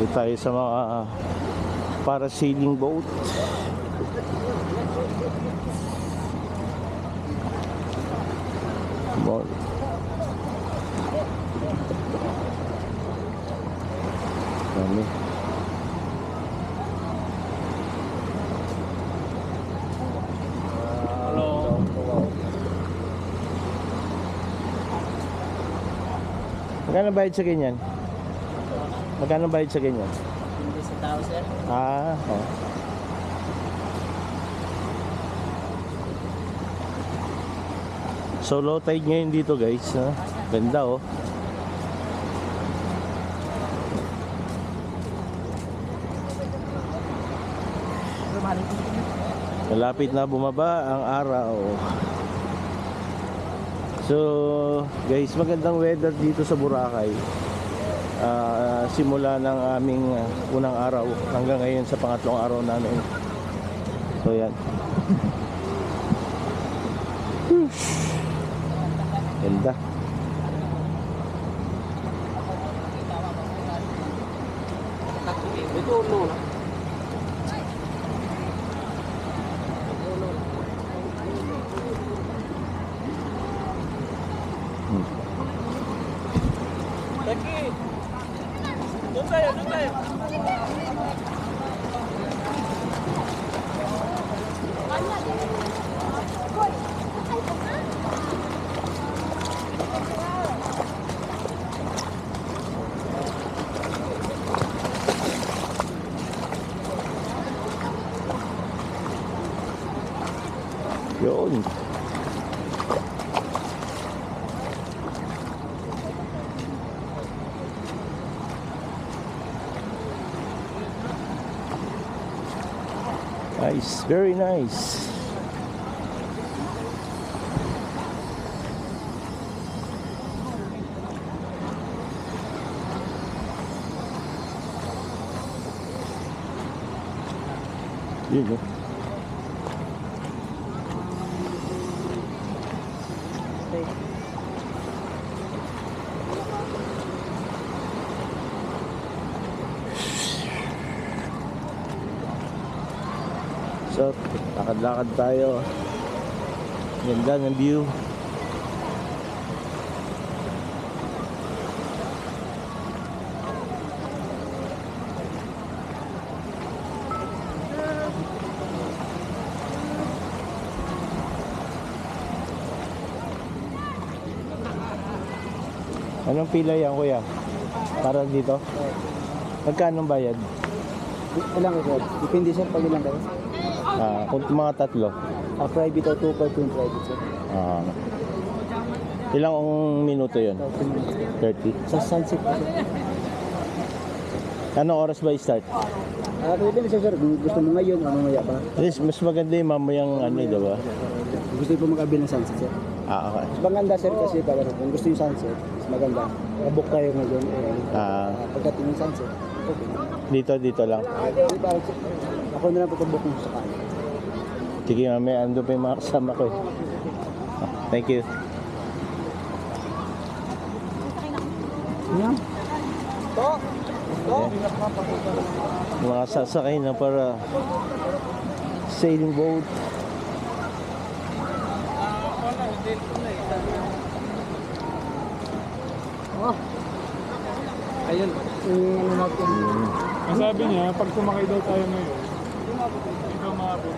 Dito tayo sa mga parasailing boat. Bon. Dami. Magkano bayad sa ganyan? Magkano bayad sa ganyan? Hindi sa tao, sir. Ah, oh. So low tide ngayon dito guys, ha? Ganda oh. Malapit na bumaba ang araw. So, guys, magandang weather dito sa Boracay. Ah, simula ng aming ah, unang araw hanggang ngayon sa pangatlong araw namin. So, yan. Ganda. Ito, no. Taki! Doon tayo, doon tayo. Yun. Nice, very nice. Yun, oh. So, lakad-lakad tayo. Ganda ng view. Anong pila yan, kuya? Para dito? Magkano bayad? Ilang ko? Depende, sir, pag ilang kayo. Ah, kung mga tatlo. Ah, private o 2 part yung private, sir. Ah. ilang minuto yon? 30. Sa sunset po, sir. Anong oras ba i-start? Ah, depende, sir, sir. Kung gusto mo ngayon, ano mamaya pa. Least, mas maganda yung mamayang ano, di ba? Gusto po mag-avail ng sunset, sir. Ah, okay. Mas maganda, sir, kasi para kung gusto yung sunset, mas maganda. Mabook tayo ngayon. Eh, Ah, pagdating ng sunset, okay. dito, dito lang. Hindi pa, ako na lang po book mo sa kanya. Sige, mamaya ando pa yung mga kasama ko eh. Thank you. Yan. To! To! Mga sasakay na para sailing boat. Oh. Ayun. Ano natin. Ang sabi niya, pag sumakay daw tayo ngayon, ikaw maabot.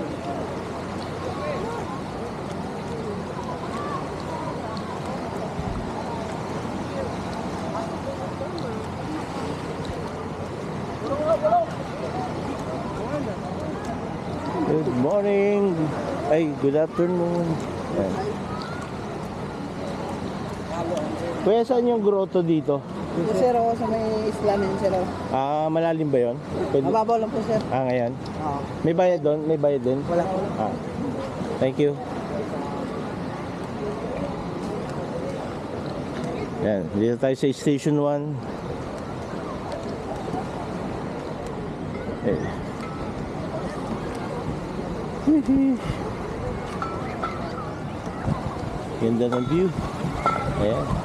Good morning. Ay, good afternoon. Ayan. Kuya, saan yung grotto dito? Ito, sir, ako sa may isla na yun, sir. Ah, malalim ba yun? Pwede- Mababaw lang po, sir. Ah, ngayon? Oo. May bayad doon? May bayad din? Wala po. Ah. Thank you. Yan, dito tayo sa Station 1. Eh. Ganda ng view. Ayan.